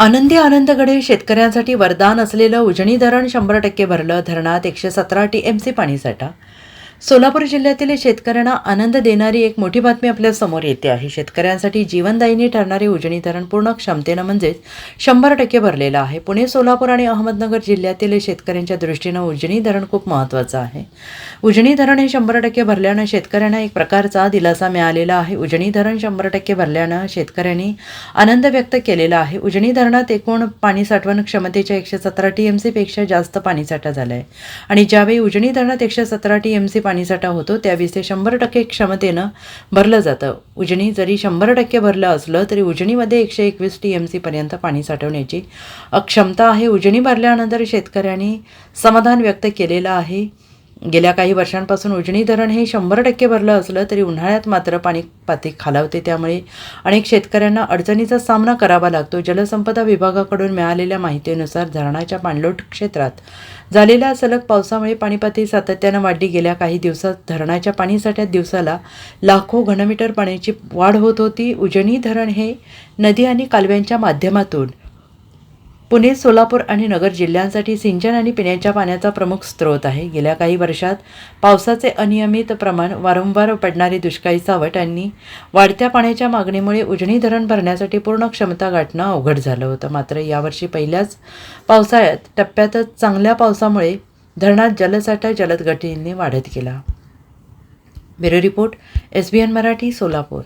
आनंदी आनंदगडे शेतकऱ्यांसाठी वरदान असलेलं उजनी धरण शंभर टक्के भरलं धरणात एकशे सतरा टी एम सी पाणीसाठा सोलापूर जिल्ह्यातील शेतकऱ्यांना आनंद देणारी एक मोठी बातमी आपल्यासमोर येते आहे. शेतकऱ्यांसाठी जीवनदायिनी ठरणारे उजनी धरण पूर्ण क्षमतेनं म्हणजेच शंभर टक्के भरलेलं आहे. पुणे सोलापूर आणि अहमदनगर जिल्ह्यातील शेतकऱ्यांच्या दृष्टीनं उजनी धरण खूप महत्त्वाचं आहे. उजनी धरण हे शंभर टक्के भरल्यानं शेतकऱ्यांना एक प्रकारचा दिलासा मिळालेला आहे. उजनी धरण शंभर टक्के भरल्यानं शेतकऱ्यांनी आनंद व्यक्त केलेला आहे. उजनी धरणात एकूण पाणी साठवण क्षमतेच्या एकशे सतरा टी एम सीपेक्षा जास्त पाणीसाठा झाला आहे आणि ज्यावेळी उजनी धरणात एकशे सतरा टी एम सी पाणीसाठा होतो त्यावेळी ते शंभर टक्के क्षमतेनं भरलं जातं. उजनी जरी शंभर टक्के भरलं असलं तरी उजनीमध्ये एकशे एकवीस टी एम सीपर्यंत पाणी साठवण्याची अक्षमता आहे. उजनी भरल्यानंतर शेतकऱ्यांनी समाधान व्यक्त केलेलं आहे. गेल्या काही वर्षांपासून उजनी धरण हे शंभर टक्के भरलं असलं तरी उन्हाळ्यात मात्र पाणी पाती खालावते त्यामुळे अनेक शेतकऱ्यांना अडचणीचा सामना करावा लागतो. जलसंपदा विभागाकडून मिळालेल्या माहितीनुसार धरणाच्या पाणलोट क्षेत्रात झालेल्या सलग पावसामुळे पाणीपाती सातत्यानं वाढली. गेल्या काही दिवसात धरणाच्या पाणीसाठ्यात दिवसाला लाखो घनमीटर पाण्याची वाढ होत होती. उजनी धरण हे नदी आणि कालव्यांच्या माध्यमातून पुणे सोलापूर आणि नगर जिल्ह्यांसाठी सिंचन आणि पिण्याच्या पाण्याचा प्रमुख स्रोत आहे. गेल्या काही वर्षात पावसाचे अनियमित प्रमाण वारंवार पडणारी दुष्काळी सावट आणि वाढत्या पाण्याच्या मागणीमुळे उजनी धरण भरण्यासाठी पूर्ण क्षमता गाठणं अवघड झालं होतं. मात्र यावर्षी पहिल्याच पावसाळ्यात टप्प्यातच चांगल्या पावसामुळे धरणात जलसाठा जलद गतीने वाढत गेला. Bureau report S B N Marathi Solapur.